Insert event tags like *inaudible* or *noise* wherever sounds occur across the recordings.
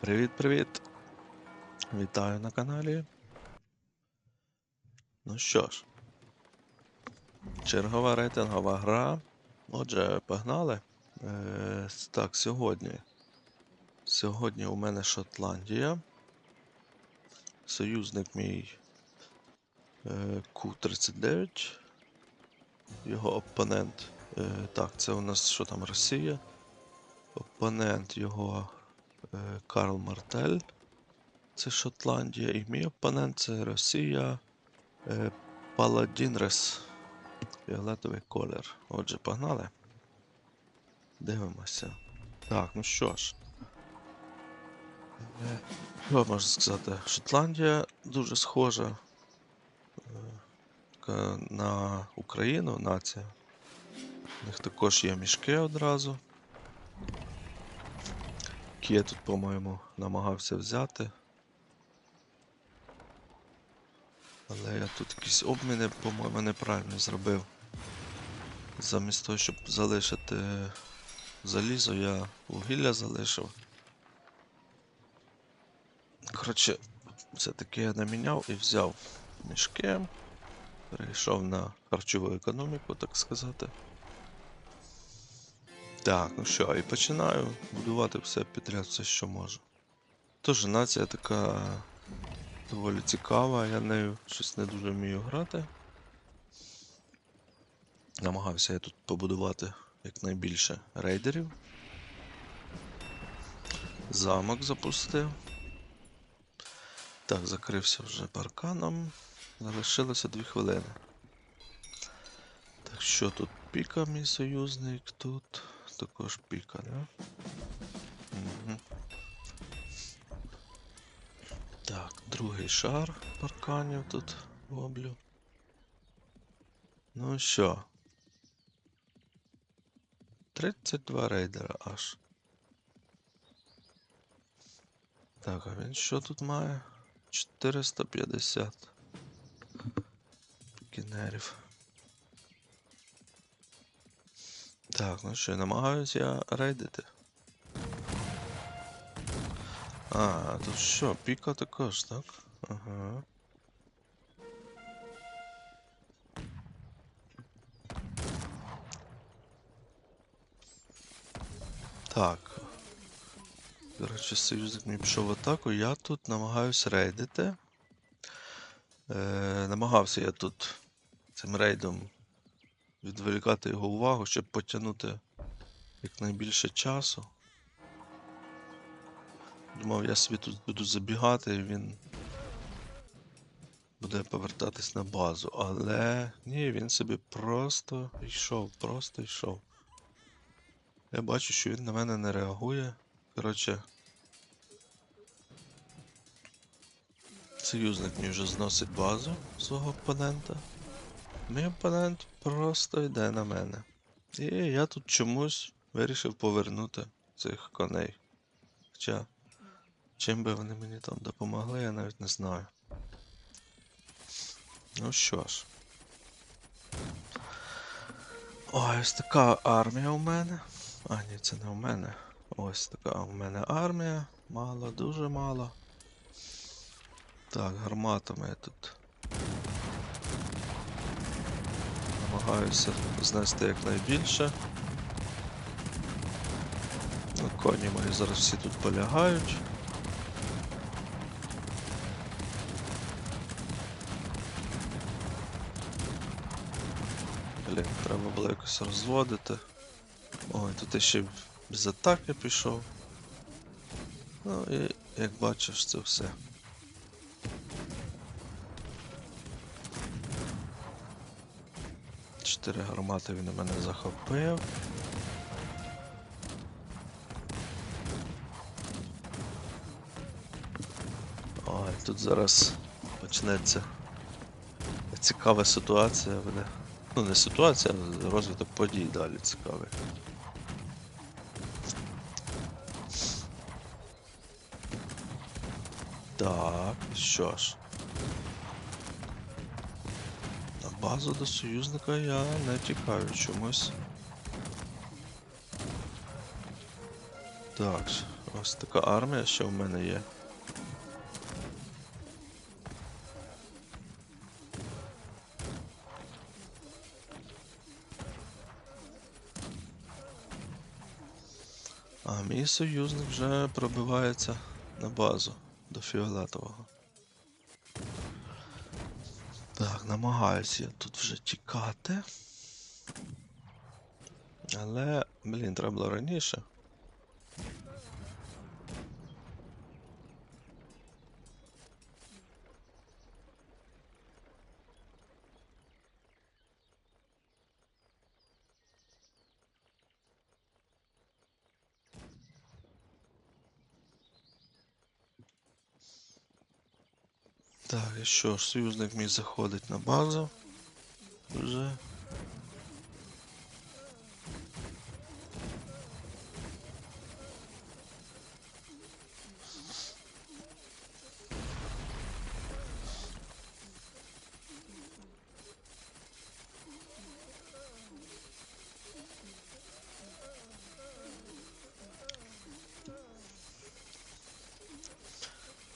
Привіт-привіт! Вітаю на каналі. Ну що ж, чергова рейтингова гра. Отже, погнали. Е, так, сьогодні. Сьогодні у мене Шотландія. Союзник мій е, Q39. Його опонент. Е, так, це у нас що там Росія. Опонент його Карл Мартель. Це Шотландія. І мій опонент це Росія. Е, Паладінрес. Фіолетовий колір. Отже, погнали. Дивимося. Так, ну що ж. Е, Що можна сказати? Шотландія дуже схожа е, на Україну, нація. У них також є мішки одразу. Які я тут, по-моєму, намагався взяти. Але я тут якісь обміни, по-моєму, неправильно зробив. Замість того, щоб залишити залізо, я вугілля залишив. Коротше, все-таки я наміняв і взяв мішки. Перейшов на харчову економіку, так сказати. Так, ну що, і починаю будувати все підряд, все, що можу. Тож нація така доволі цікава, я нею щось не дуже вмію грати. Намагався я тут побудувати якнайбільше рейдерів. Замок запустив. Так, закрився вже парканом. Залишилося 2 хвилини. Так що тут піка, мій союзник, тут також піка, да? Угу. Так, другий шар парканів тут роблю. Ну що? 32 рейдера аж. Так, а він що тут має? 450 кінерів. Так, ну що, намагаюсь я рейдити. А, тут що, піка також, так? Ага. Так. Коротше, союзник мені пішов в атаку. Я тут намагаюсь рейдити. Е, намагався я тут цим рейдом відволікати його увагу, щоб потягнути якнайбільше часу. Думав, я собі тут буду забігати і він буде повертатись на базу. Але ні, він собі просто йшов, просто йшов. Я бачу, що він на мене не реагує. Коротше. Союзник мені вже зносить базу свого опонента. Мій опонент просто йде на мене. І я тут чомусь вирішив повернути цих коней. Хоча, чим би вони мені там допомогли, я навіть не знаю. Ну що ж. Ой, ось така армія у мене. А, ні, це не у мене. Ось така у мене армія. Мало, дуже мало. Так, гарматами я тут. Намагаюся знести якнайбільше. Ну, коні мої зараз всі тут полягають. Блін, треба було якось розводити. Ой, тут ще без атаки пішов. Ну і як бачиш, це все. Чотири гармати він у мене захопив. Ой, тут зараз почнеться цікава ситуація буде. Ну, не ситуація, а розвиток подій далі цікавий. Так, що ж. Базу до союзника я не тікаю чомусь. Так, Ось така армія, що в мене є. А мій союзник вже пробивається на базу до фіолетового. Так, намагаюся я тут вже тікати. Але, блін, треба було раніше. Так, і що ж, союзник мій заходить на базу. Вже.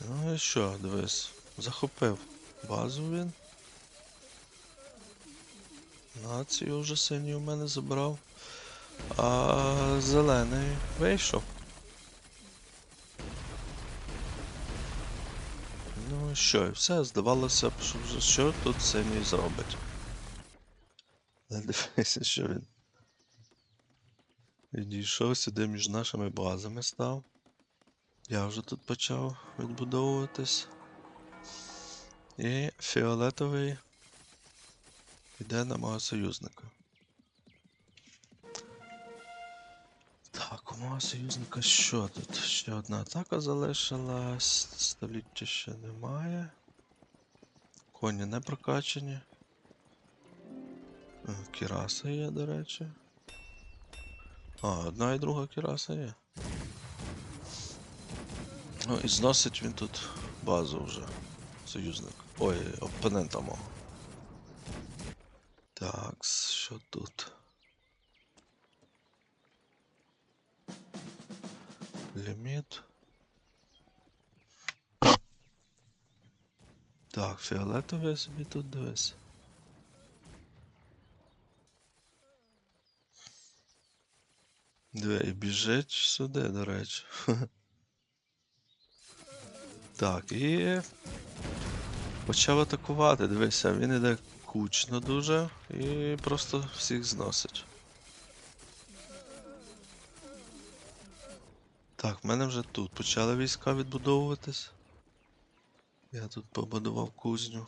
Ну і що, дивись, захопив базу він. Націю вже синій у мене забрав. А зелений вийшов. Ну що, і все, здавалося б, що що тут синій зробить. Але дивися, що він. Відійшов сюди між нашими базами став. Я вже тут почав відбудовуватись. І фіолетовий йде на мого союзника. Так, у мого союзника що тут? Ще одна атака залишилась. Століття ще немає. Коні не прокачані. Е, Кіраса є, до речі. А, одна і друга кіраса є. Ну і зносить він тут базу вже. Союзник. Ой, опонента мого. Так, що тут? Ліміт. Так, фіолетовий я собі тут дивись. Диви, і біжить сюди, до речі. *laughs* Так, і почав атакувати. Дивися, він іде кучно дуже і просто всіх зносить. Так, в мене вже тут почали війська відбудовуватись. Я тут побудував кузню.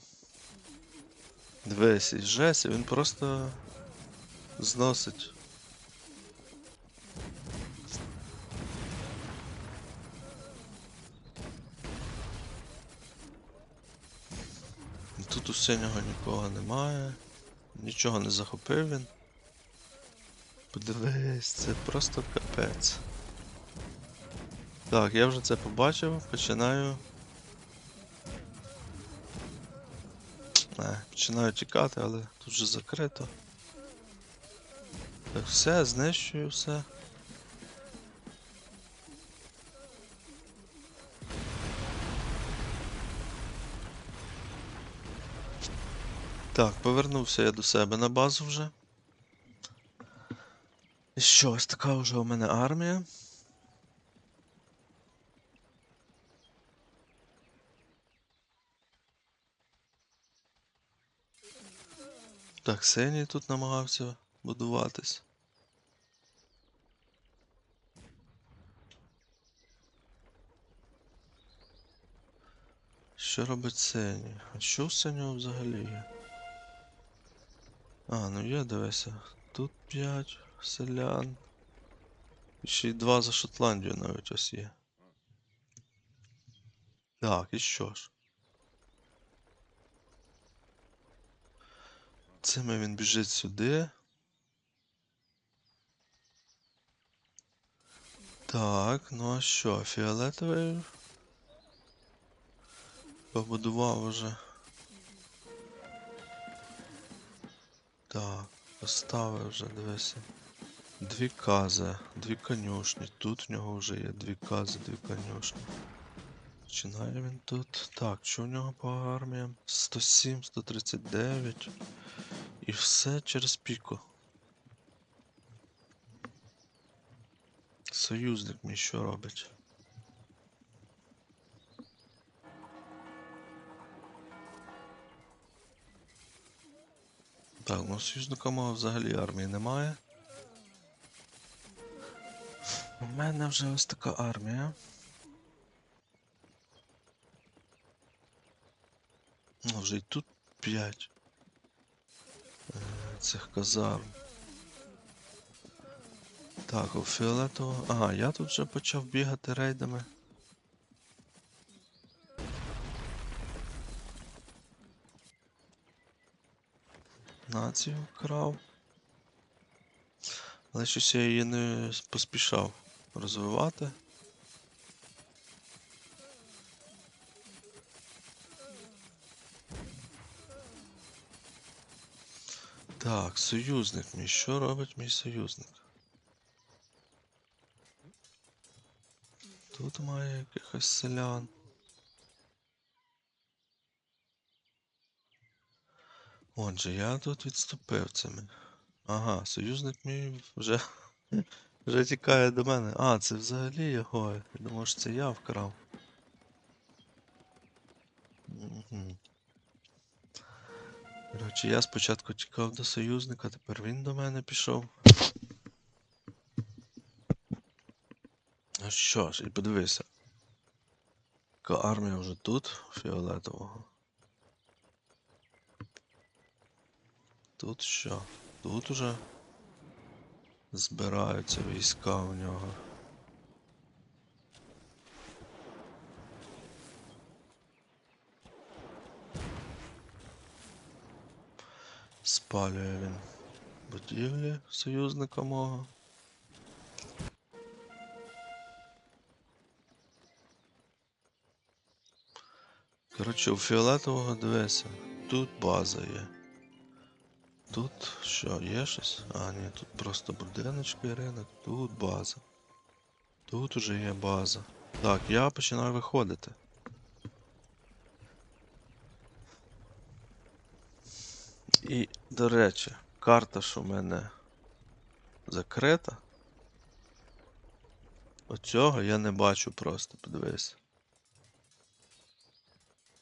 Дивись, і жесть, він просто зносить. Тут у синього нікого немає. Нічого не захопив він. Подивись, це просто капець. Так, я вже це побачив, починаю. Не, починаю тікати, але тут вже закрито. Так, все, знищую все. Так, повернувся я до себе на базу вже. І що, ось така вже у мене армія. Так, синій тут намагався будуватись. Що робить синій? А що у синього взагалі є? А, ну є, дивися. Тут 5 селян. І Ще й два за Шотландію навіть ось є. Так, і що ж? Цими він біжить сюди. Так, ну а що, фіолетовий побудував уже. Поставив вже, дивися. Дві кази, дві конюшні. Тут в нього вже є дві кази, дві конюшні. Починає він тут. Так, що в нього по арміям? 107, 139. І все через піку. Союзник мій що робить? Так, ну союзника мого взагалі армії немає. У мене вже ось така армія. Ну, вже і тут 5 цих казарм. Так, у фіолетового. Ага, я тут вже почав бігати рейдами. Націю крав. Але щось я її не поспішав розвивати. Так, союзник мій. Що робить мій союзник? Тут має якихось селян. Отже, я тут відступив цими. Ага, союзник мій вже, *laughs* вже тікає до мене. А, це взагалі його. Я думав, що це я вкрав. Угу. Коротше, я спочатку тікав до союзника, тепер він до мене пішов. Ну що ж, і подивися. Армія вже тут, фіолетового. Тут що? Тут уже збираються війська у нього. Спалює він будівлі союзника мого. Коротше, у фіолетового дивися, тут база є. Тут що, є щось? А, ні, тут просто будиночки ринок, тут база. Тут уже є база. Так, я починаю виходити. І, до речі, карта, що в мене закрита. Оцього я не бачу просто, подивись.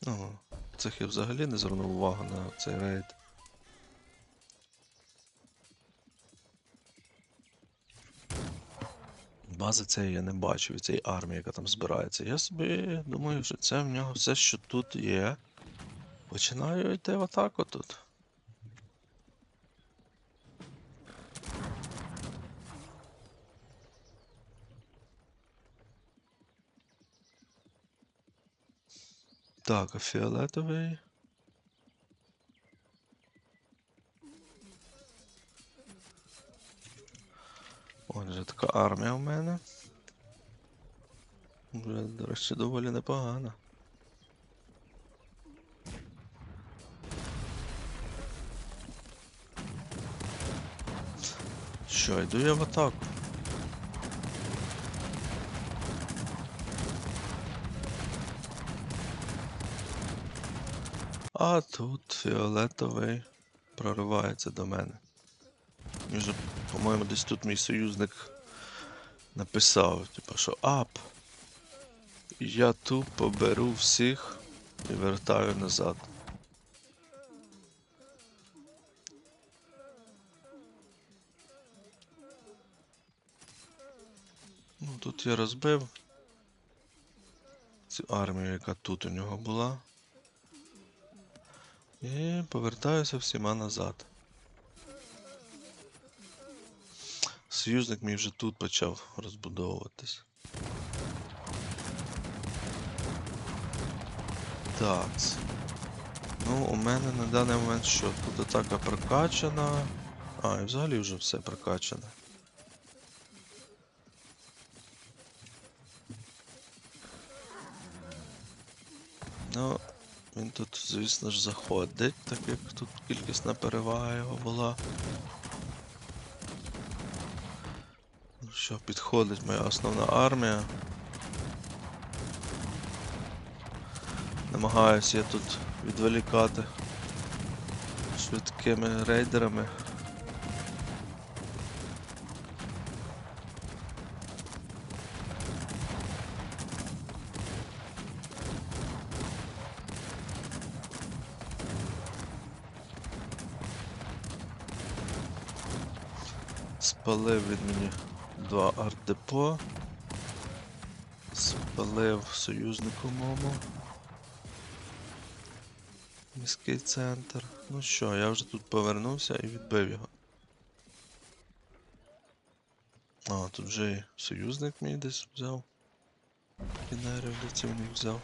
Ну, цих я взагалі не звернув увагу на цей рейд. Бази цієї я не бачив, цієї армії, яка там збирається. Я собі думаю, що це в нього все, що тут є. Починаю йти в атаку тут. Так, а фіолетовий. Отже, така армія в мене. Вже, до речі, доволі непогана. Що, йду я в атаку. А тут фіолетовий проривається до мене. Він же, по-моєму, десь тут мій союзник написав, типу, що ап. Я тупо беру всіх і вертаю назад. Ну, тут я розбив цю армію, яка тут у нього була. І повертаюся всіма назад. Союзник мій вже тут почав розбудовуватись. Так. Ну, у мене на даний момент що? Тут атака прокачана. А, і взагалі вже все прокачане. Ну, він тут, звісно ж, заходить, так як тут кількісна перевага його була. Що підходить моя основна армія. Намагаюся я тут відволікати швидкими рейдерами. Спалив від мені два артдепо. Спалив союзнику мому. Міський центр. Ну що, я вже тут повернувся і відбив його. А, тут вже і союзник мій десь взяв. Кінерів лицівник взяв.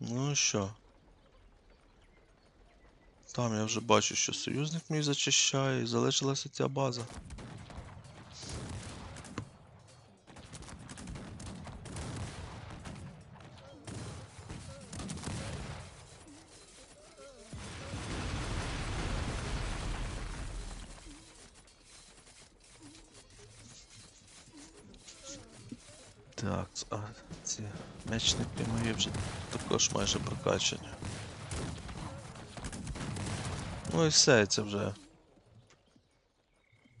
Ну що? Там я вже бачу, що союзник мій зачищає і залишилася ця база. Так, а ці мечники мої вже також майже прокачані. Ну і все, це вже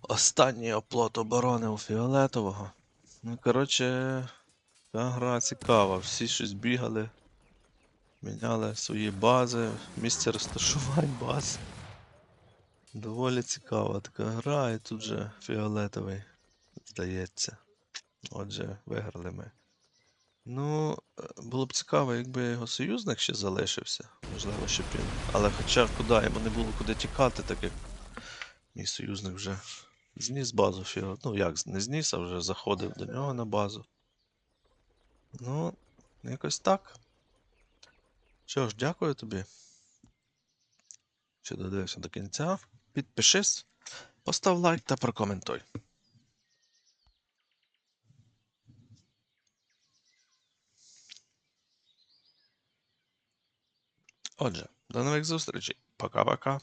останній оплот оборони у фіолетового. Ну, коротше, та гра цікава. Всі щось бігали, міняли свої бази, місце розташувань баз. Доволі цікава така гра, і тут же фіолетовий, здається. Отже, виграли ми. Ну, е, було б цікаво, якби його союзник ще залишився. Можливо, щоб він. Але хоча куди йому не було куди тікати, так як мій союзник вже зніс базу фіо. Ну, як не зніс, а вже заходив до нього на базу. Ну, якось так. Що ж, дякую тобі. Що додивився до кінця. Підпишись, постав лайк та прокоментуй. Отже, до нових зустрічей. Пока-пока.